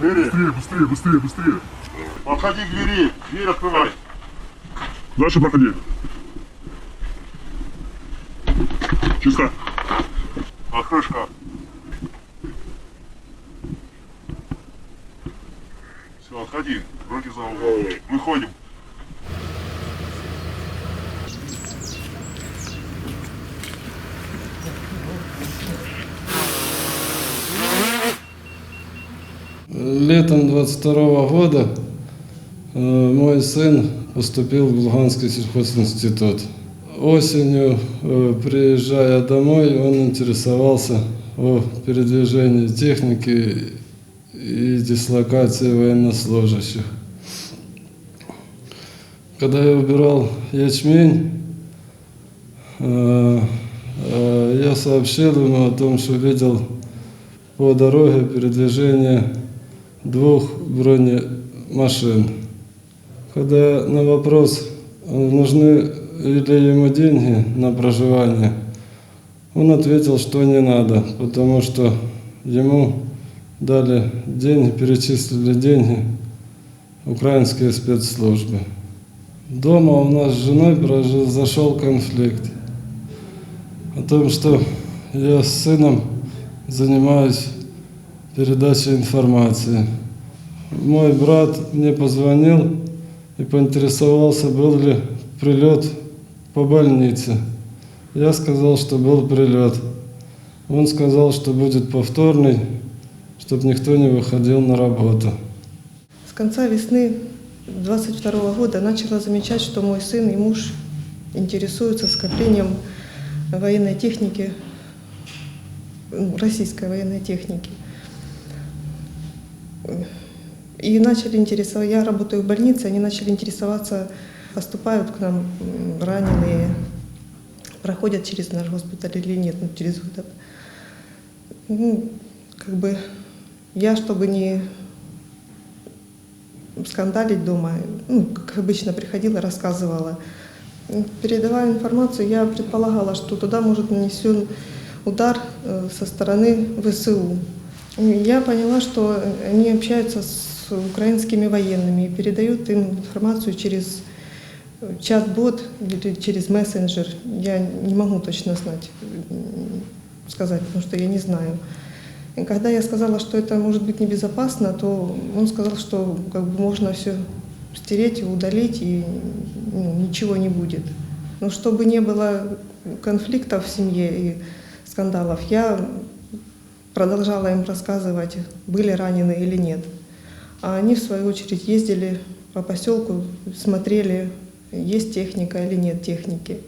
Двери. Быстрее, быстрее, быстрее, быстрее. Подходи к двери. Дверь открывай. Дальше проходи. Чисто. Открой шкаф. Все, отходи. Руки за угол. Выходим. Летом 22 года э, мой сын поступил в Луганский сельхозинститут. Осенью, э, приезжая домой, он интересовался о передвижении техники и дислокации военнослужащих. Когда я убирал ячмень, э, я сообщил ему о том, что видел по дороге передвижение двух бронемашин. Когда на вопрос, э, нужны ли ему деньги на проживание, он ответил, что не надо, потому что ему дали деньги, перечислили деньги украинские спецслужбы. Дома у нас с женой произошел конфликт о том, что я с сыном занимаюсь передачей информации. Мой брат мне позвонил и поинтересовался, был ли прилет по больнице. Я сказал, что был прилет. Он сказал, что будет повторный, чтобы никто не выходил на работу. С конца весны 22 года начала замечать, что мой сын и муж интересуются скоплением военной техники, российской военной техники. И начали интересоваться, я работаю в больнице, они начали интересоваться, поступают к нам раненые, проходят через наш госпиталь или нет, ну, через это. Ну, как бы я, чтобы не скандалить дома, ну, как обычно приходила, рассказывала. Передавая информацию, я предполагала, что туда может нанесен удар э, со стороны ВСУ. Я поняла, что они общаются с украинскими военными и передают им информацию через чат-бот или через мессенджер. Я не могу точно знать, сказать, потому что я не знаю. И когда я сказала, что это может быть небезопасно, то он сказал, что как бы можно все стереть и удалить, и ну, ничего не будет. Но чтобы не было конфликтов в семье и скандалов, я продолжала им рассказывать, были ранены или нет. А они, в свою очередь, ездили по поселку, смотрели, есть техника или нет техники.